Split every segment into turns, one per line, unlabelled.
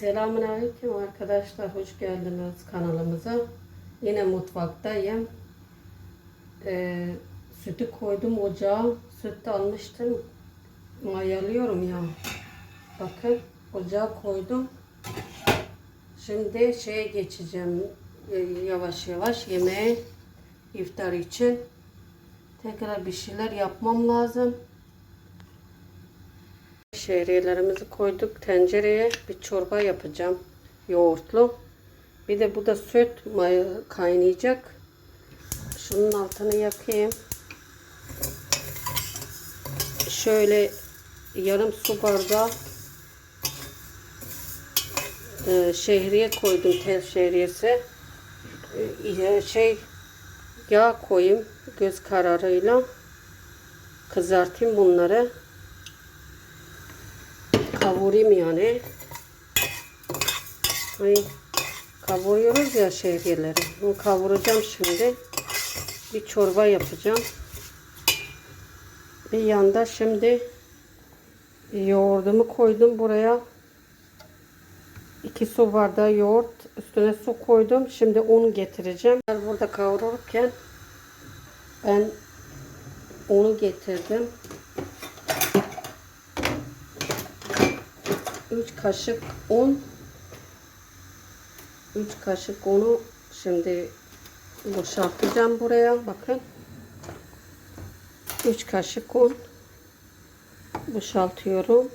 Selamünaleyküm arkadaşlar. Hoş geldiniz kanalımıza. Yine mutfaktayım. Ee, sütü koydum ocağa. Süt de almıştım. Mayalıyorum ya. Bakın ocağa koydum. Şimdi şeye geçeceğim. Ee, Yavaş yavaş yemeğe iftar için. Tekrar bir şeyler yapmam lazım. Şehriyelerimizi koyduk tencereye. Bir çorba yapacağım. Yoğurtlu. Bir de bu da süt kaynayacak. Şunun altını yakayım. Şöyle yarım su bardağı e, şehriye koydum. Tel şehriyesi. E, şey yağ koyayım göz kararıyla kızartayım bunları kavurayım yani. Hani kavuruyoruz ya şehriyeleri. Bunu kavuracağım şimdi. Bir çorba yapacağım. Bir yanda şimdi yoğurdumu koydum buraya. 2 su bardağı yoğurt üstüne su koydum. Şimdi un getireceğim. Burada kavururken ben unu getirdim. 3 kaşık un. 3 kaşık unu şimdi boşaltacağım buraya bakın. 3 kaşık un boşaltıyorum.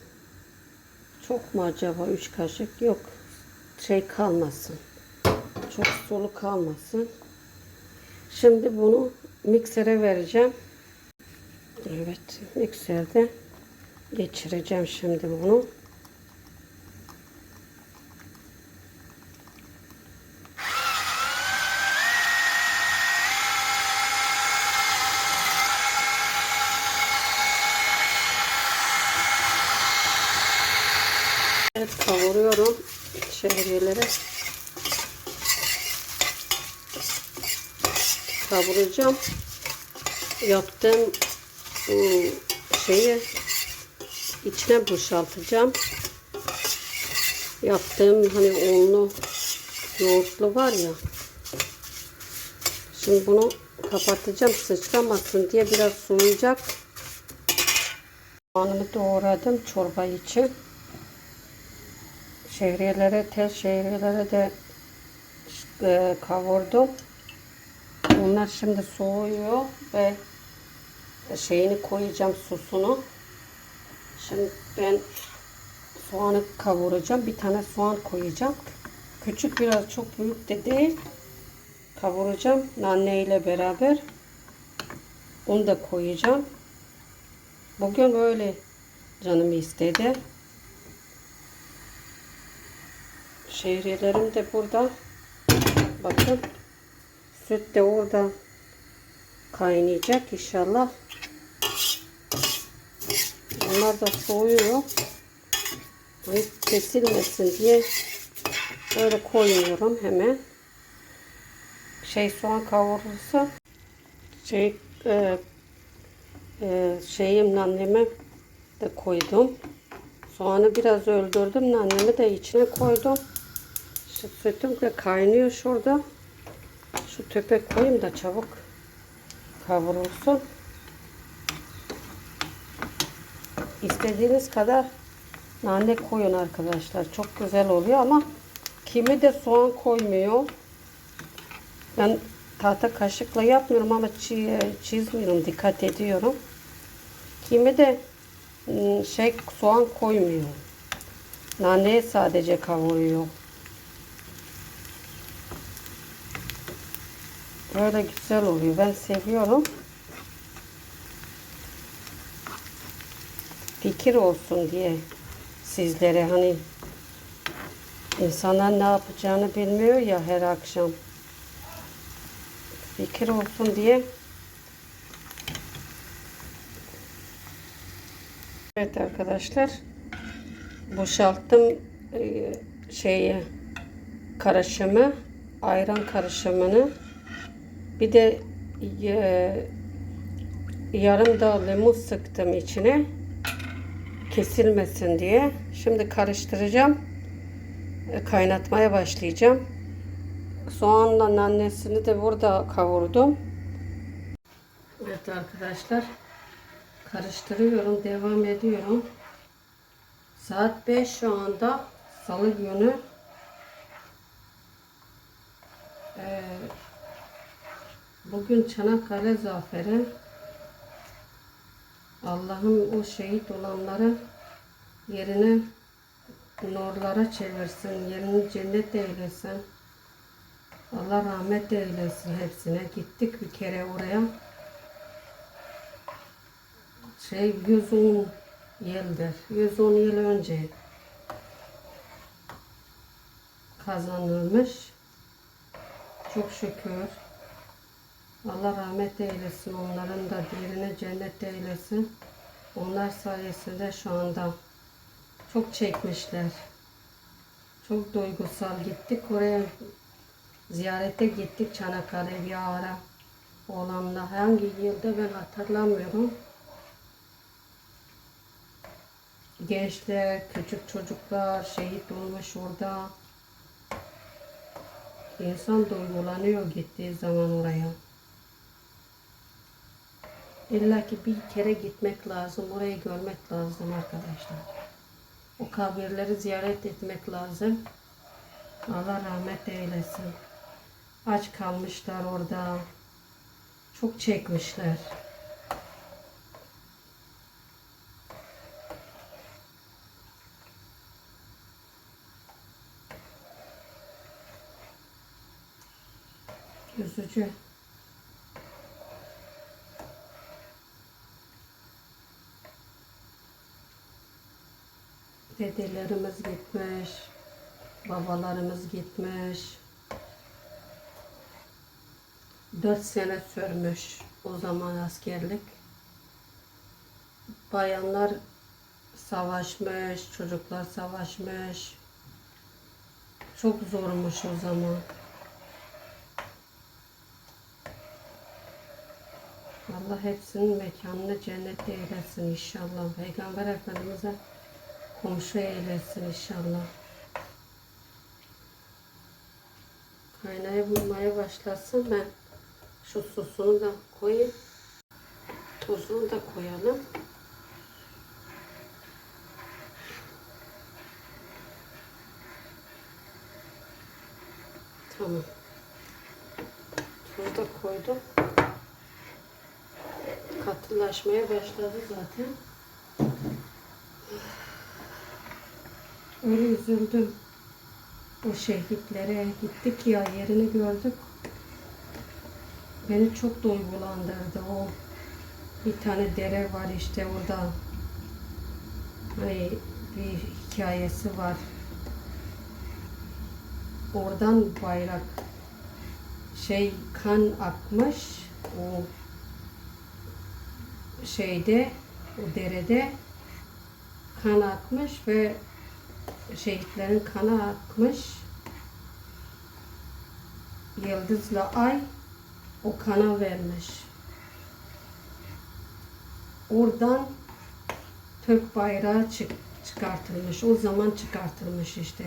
Çok mu acaba 3 kaşık? Yok şey kalmasın. Çok sulu kalmasın. Şimdi bunu miksere vereceğim. Evet mikserde geçireceğim şimdi bunu Evet kavuruyorum şehriyeleri. Kavuracağım. Yaptığım ıı, şeyi içine boşaltacağım. Yaptığım hani unlu yoğurtlu var ya. Şimdi bunu kapatacağım sıçramasın diye biraz soğuyacak. Soğanımı doğradım çorba için şehriyelere, tel şehriyelere de e, kavurdum. Onlar şimdi soğuyor ve şeyini koyacağım susunu. Şimdi ben soğanı kavuracağım. Bir tane soğan koyacağım. Küçük biraz çok büyük de değil. Kavuracağım nane ile beraber. Onu da koyacağım. Bugün böyle canım istedi. Şehriyelerim de burada. Bakın. Süt de orada kaynayacak inşallah. Bunlar da soğuyor. Hani kesilmesin diye böyle koymuyorum hemen. Şey soğan kavrulursa şey e, e, şeyim anneme de koydum. Soğanı biraz öldürdüm. Annemi de içine koydum. Sütüm de kaynıyor şurada. Şu töpe koyayım da çabuk kavrulsun. İstediğiniz kadar nane koyun arkadaşlar. Çok güzel oluyor ama kimi de soğan koymuyor. Ben tahta kaşıkla yapmıyorum ama çizmiyorum. Dikkat ediyorum. Kimi de şey soğan koymuyor. Naneye sadece kavuruyor. Böyle güzel oluyor. Ben seviyorum. Fikir olsun diye sizlere hani insanlar ne yapacağını bilmiyor ya her akşam. Fikir olsun diye Evet arkadaşlar boşalttım e, şeyi karışımı ayran karışımını bir de e, yarım da limon sıktım içine kesilmesin diye şimdi karıştıracağım e, kaynatmaya başlayacağım. Soğanla annesini de burada kavurdum. Evet arkadaşlar. Karıştırıyorum. Devam ediyorum. Saat 5 şu anda. Salı günü. Ee, bugün Çanakkale Zaferi. Allah'ım o şehit olanları yerine nurlara çevirsin. Yerini cennet eylesin. Allah rahmet eylesin hepsine. Gittik bir kere oraya. Şey 110 yıldır. 110 yıl önce kazanılmış. Çok şükür. Allah rahmet eylesin. Onların da diğerine cennet eylesin. Onlar sayesinde şu anda çok çekmişler. Çok duygusal gittik oraya ziyarete gittik Çanakkale bir ara olanla hangi yılda ben hatırlamıyorum. Gençler, küçük çocuklar şehit olmuş orada. İnsan duygulanıyor gittiği zaman oraya. İlla ki bir kere gitmek lazım, orayı görmek lazım arkadaşlar. O kabirleri ziyaret etmek lazım. Allah rahmet eylesin. Aç kalmışlar orada. Çok çekmişler. Üzücü. Dedelerimiz gitmiş. Babalarımız gitmiş. Dört sene sürmüş o zaman askerlik. Bayanlar savaşmış, çocuklar savaşmış. Çok zormuş o zaman. Allah hepsinin mekanını cennet eylesin inşallah. Peygamber Efendimiz'e komşu eylesin inşallah. Kaynaya bulmaya başlasın ben şu sosunu da koyayım. Tuzunu da koyalım. Tamam. Tuz da koydum. Katılaşmaya başladı zaten. Öyle üzüldüm. O şehitlere gittik ya yerini gördük. Beni çok duygulandırdı o. Bir tane dere var işte orada. Hani bir hikayesi var. Oradan bayrak şey kan akmış o şeyde o derede kan akmış ve şehitlerin kanı akmış. Yıldızla ay o kana vermiş. Oradan Türk bayrağı çık çıkartılmış. O zaman çıkartılmış işte.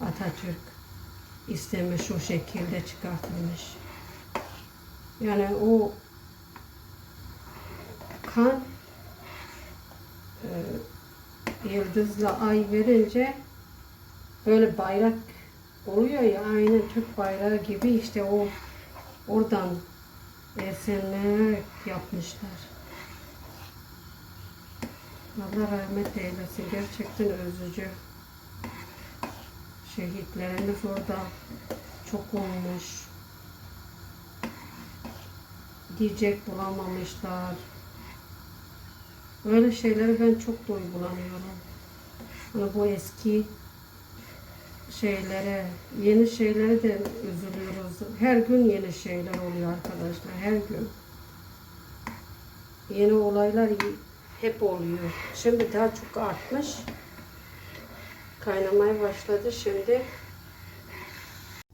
Atatürk istemiş o şekilde çıkartılmış. Yani o kan e, yıldızla ay verince böyle bayrak oluyor ya aynı Türk bayrağı gibi işte o oradan esinlenerek yapmışlar. Allah rahmet eylesin. Gerçekten üzücü. Şehitlerimiz orada çok olmuş. Diyecek bulamamışlar. Böyle şeyleri ben çok duygulanıyorum. Hani bu eski şeylere, yeni şeylere de üzülüyoruz. Her gün yeni şeyler oluyor arkadaşlar, her gün. Yeni olaylar hep oluyor. Şimdi daha çok artmış. Kaynamaya başladı şimdi.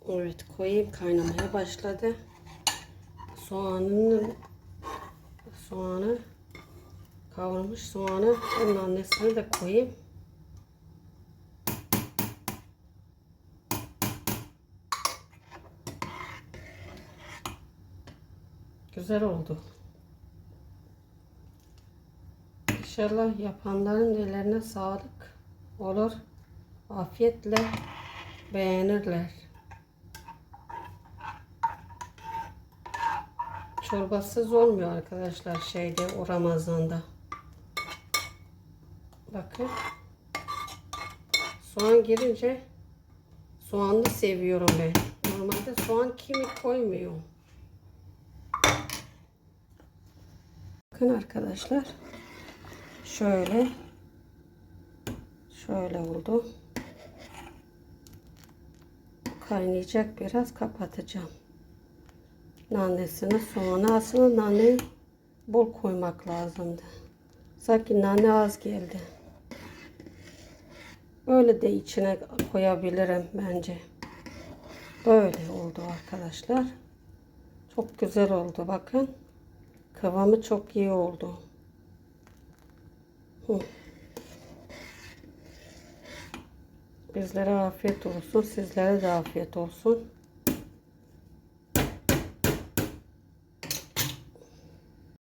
Evet koyayım kaynamaya başladı. Soğanın soğanı kavrulmuş soğanı onun annesini de koyayım. Güzel oldu. İnşallah yapanların ellerine sağlık olur. Afiyetle beğenirler. Çorbasız olmuyor arkadaşlar şeyde o Ramazan'da. Bakın. Soğan girince soğanlı seviyorum ben. Normalde soğan kimi koymuyor. Bakın arkadaşlar. Şöyle. Şöyle oldu. Kaynayacak biraz kapatacağım. Nanesini soğanı aslında nane bol koymak lazımdı. Sanki nane az geldi. Öyle de içine koyabilirim bence. Böyle oldu arkadaşlar. Çok güzel oldu bakın. Kıvamı çok iyi oldu. Bizlere afiyet olsun. Sizlere de afiyet olsun.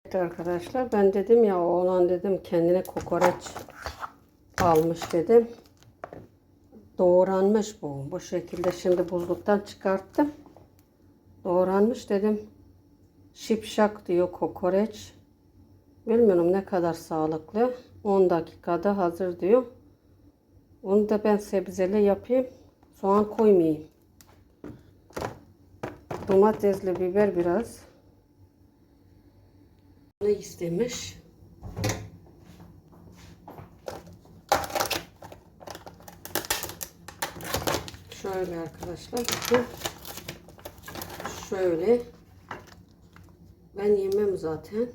Evet arkadaşlar ben dedim ya oğlan dedim kendine kokoreç almış dedim. Doğranmış bu. Bu şekilde şimdi buzluktan çıkarttım. Doğranmış dedim. Şipşak diyor kokoreç. Bilmiyorum ne kadar sağlıklı. 10 dakikada hazır diyor. Onu da ben sebzeli yapayım. Soğan koymayayım. Domatesli biber biraz. Ne istemiş? Şöyle arkadaşlar. Şöyle. Ben yemem zaten.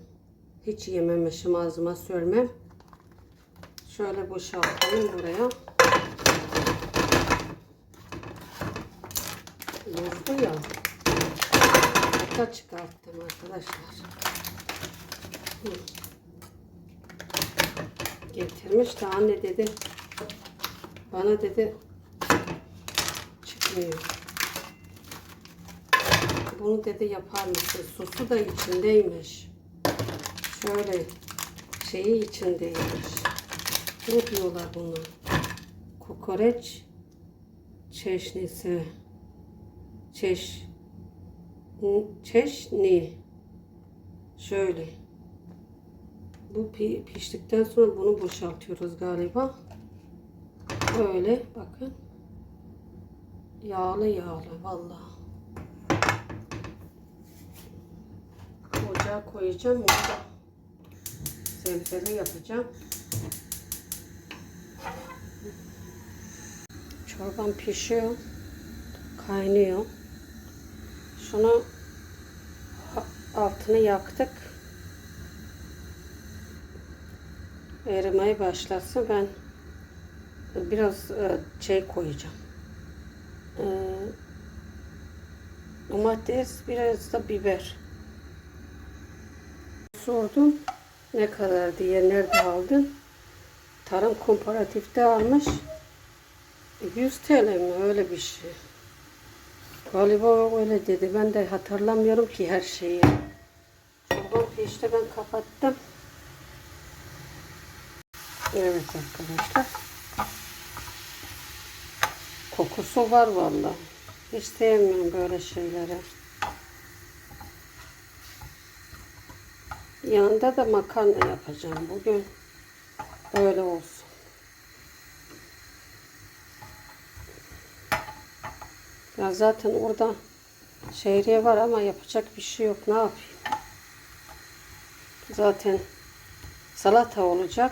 Hiç yememişim ağzıma sürmem. Şöyle boşaltalım buraya. Bozdu ya. Hatta çıkarttım arkadaşlar. Getirmiş de anne dedi. Bana dedi çıkmıyor. Bunu dedi yapar mısın? Sosu da içindeymiş. Şöyle şeyi içindeymiş. Ne diyorlar bunu? Kokoreç çeşnisi. Çeş çeşni. Şöyle. Bu pi- piştikten sonra bunu boşaltıyoruz galiba. Böyle bakın. Yağlı yağlı vallahi. Ocağa koyacağım. Orada sebzeli yapacağım. Çorbam pişiyor. Kaynıyor. Şunu altını yaktık. Erimeye başlasın. Ben biraz şey koyacağım. E, domates, biraz da biber. Sordum ne kadar diye nerede aldın? Tarım komparatifte almış. 100 TL mi öyle bir şey. Galiba öyle dedi. Ben de hatırlamıyorum ki her şeyi. Çorbam pişti ben kapattım. Evet arkadaşlar. Kokusu var vallahi. Hiç sevmiyorum böyle şeyleri. Yanında da makarna yapacağım bugün. Böyle olsun. Ya zaten orada şehriye var ama yapacak bir şey yok. Ne yapayım? Zaten salata olacak.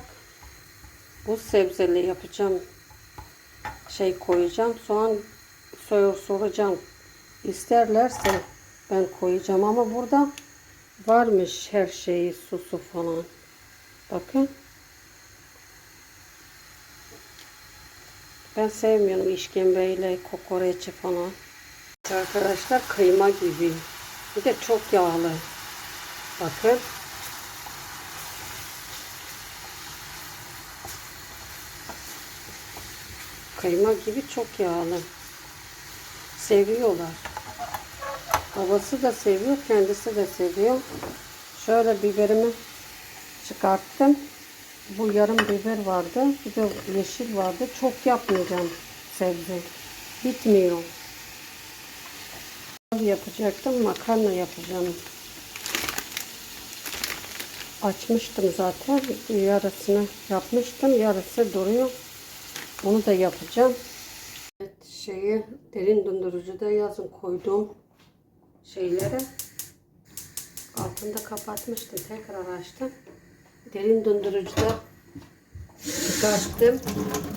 Bu sebzeli yapacağım. Şey koyacağım. Soğan soyur soracağım. İsterlerse ben koyacağım ama burada varmış her şeyi, sosu falan. Bakın. Ben sevmiyorum işkembeyle, kokoreçi falan. Arkadaşlar kıyma gibi. Bir de çok yağlı. Bakın. Kıyma gibi çok yağlı. Seviyorlar. Babası da seviyor, kendisi de seviyor. Şöyle biberimi çıkarttım. Bu yarım biber vardı. Bir de yeşil vardı. Çok yapmayacağım sebze. Bitmiyor. Yapacaktım. Makarna yapacağım. Açmıştım zaten. Yarısını yapmıştım. Yarısı duruyor. Onu da yapacağım. Evet, şeyi derin dondurucuda yazın koyduğum şeyleri altında kapatmıştım. Tekrar açtım. Derin dondurucuda çıkarttım.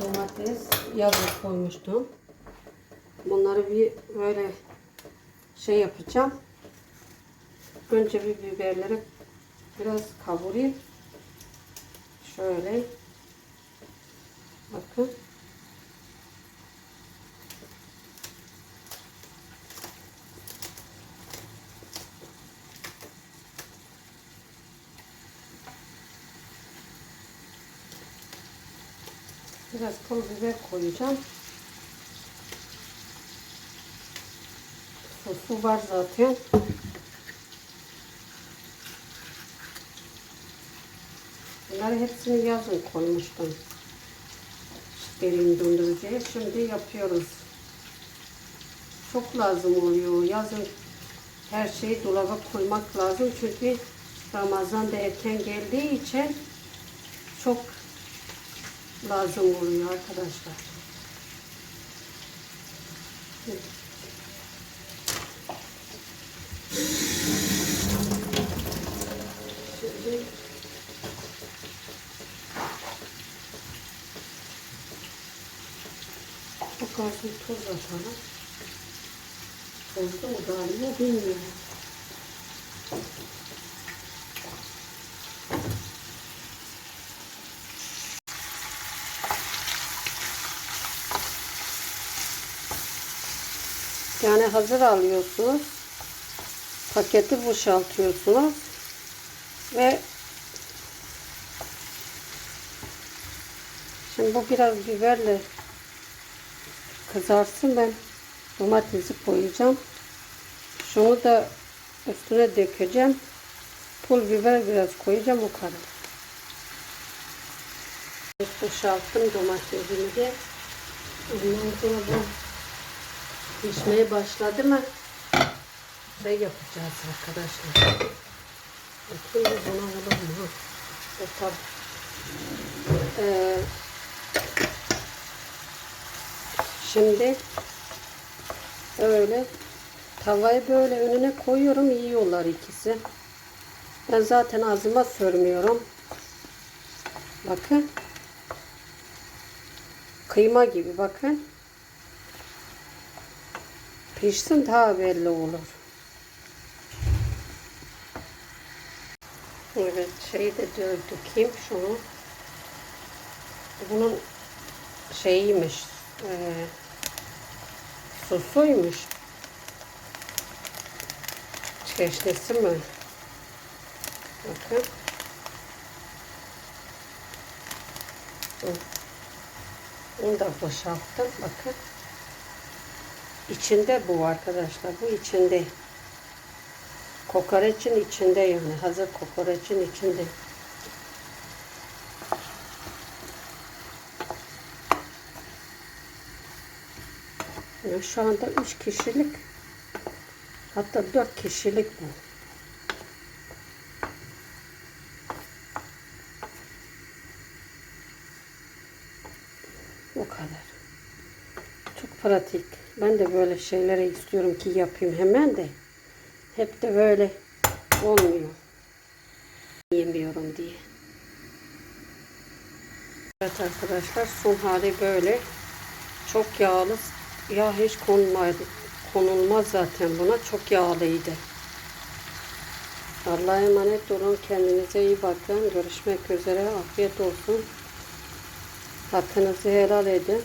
Domates yazın koymuştum. Bunları bir böyle şey yapacağım. Önce bir biberleri biraz kavurayım. Şöyle. Bakın. Biraz pul biber koyacağım. Sosu var zaten. Bunları hepsini yazın koymuştum. Derin dondurucuya. Şimdi yapıyoruz. Çok lazım oluyor. Yazın her şeyi dolaba koymak lazım. Çünkü Ramazan da erken geldiği için çok lazım oluyor arkadaşlar. Şimdi bu kadar tuz atalım. Tuzlu mu galiba bilmiyorum. Yani hazır alıyorsunuz. Paketi boşaltıyorsunuz. Ve şimdi bu biraz biberle kızarsın ben domatesi koyacağım. Şunu da üstüne dökeceğim. Pul biber biraz koyacağım o kadar. Boşalttım domatesimi de. Ondan sonra bu pişmeye başladı mı şey yapacağız arkadaşlar. Bakayım buna olur mu? O tab ee, şimdi öyle tavayı böyle önüne koyuyorum yiyorlar ikisi. Ben zaten ağzıma sürmüyorum. Bakın. Kıyma gibi bakın. Pişsin daha belli olur. Evet şeyi de dökeyim şunu. Bunun şeyiymiş. E, sosuymuş. Çeşnisi mi? Bakın. Bunu da boşalttım. Bakın. İçinde bu arkadaşlar. Bu içinde. Kokoreçin içinde yani. Hazır kokoreçin içinde. Ya şu anda 3 kişilik hatta 4 kişilik bu. O kadar. Çok pratik. Ben de böyle şeyleri istiyorum ki yapayım hemen de. Hep de böyle olmuyor. Yemiyorum diye. Evet arkadaşlar son hali böyle. Çok yağlı. Yağ hiç konulmadı. Konulmaz zaten buna. Çok yağlıydı. Allah'a emanet olun. Kendinize iyi bakın. Görüşmek üzere. Afiyet olsun. Hakkınızı helal edin.